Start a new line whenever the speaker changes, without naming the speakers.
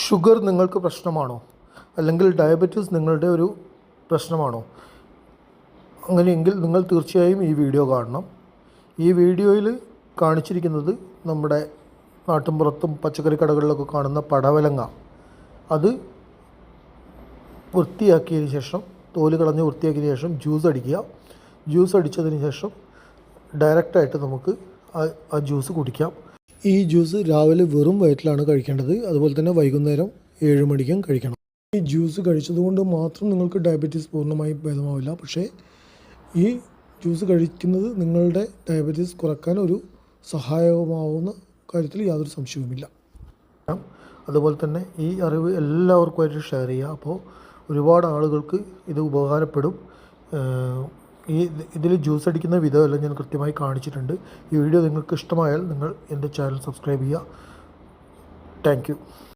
Sugar നിങ്ങൾക്ക് പ്രശ്നമാണോ? അല്ലെങ്കിൽ ഡയബറ്റീസ് നിങ്ങളുടെ ഒരു പ്രശ്നമാണോ? അങ്ങനെയെങ്കിൽ നിങ്ങൾ തീർച്ചയായും ഈ വീഡിയോ കാണണം. ഈ വീഡിയോയിൽ കാണിച്ചിരിക്കുന്നത് നമ്മുടെ നാട്ടിൻപുറത്തും പച്ചക്കറി കടകളിലൊക്കെ കാണുന്ന പടവലങ്ങ. അത് വൃത്തിയാക്കിയതിന് ശേഷം തോൽ കളഞ്ഞ് വൃത്തിയാക്കിയതിന് ശേഷം ജ്യൂസ് അടിക്കുക. ജ്യൂസ് അടിച്ചതിന് ശേഷം ഡയറക്റ്റായിട്ട് നമുക്ക് ആ ജ്യൂസ് കുടിക്കാം. ഈ ജ്യൂസ് രാവിലെ വെറും വയറ്റിലാണ് കഴിക്കേണ്ടത്. അതുപോലെ തന്നെ വൈകുന്നേരം ഏഴ് മണിക്കും കഴിക്കണം. ഈ ജ്യൂസ് കഴിച്ചതുകൊണ്ട് മാത്രം നിങ്ങൾക്ക് ഡയബറ്റീസ് പൂർണമായി ഭേദമാവില്ല. പക്ഷേ ഈ ജ്യൂസ് കഴിക്കുന്നത് നിങ്ങളുടെ ഡയബറ്റീസ് കുറയ്ക്കാൻ ഒരു സഹായകമാവുന്ന കാര്യത്തിൽ യാതൊരു സംശയവുമില്ല. അതുപോലെ തന്നെ ഈ അറിവ് എല്ലാവർക്കുമായിട്ട് ഷെയർ ചെയ്യുക. അപ്പോൾ ഒരുപാട് ആളുകൾക്ക് ഇത് ഉപകാരപ്പെടും. ഈ ഇതിൽ ജ്യൂസ് അടിക്കുന്ന വിധമെല്ലാം ഞാൻ കൃത്യമായി കാണിച്ചിട്ടുണ്ട്. ഈ വീഡിയോ നിങ്ങൾക്ക് ഇഷ്ടമായാൽ നിങ്ങൾ എന്റെ ചാനൽ സബ്സ്ക്രൈബ് ചെയ്യുക. താങ്ക്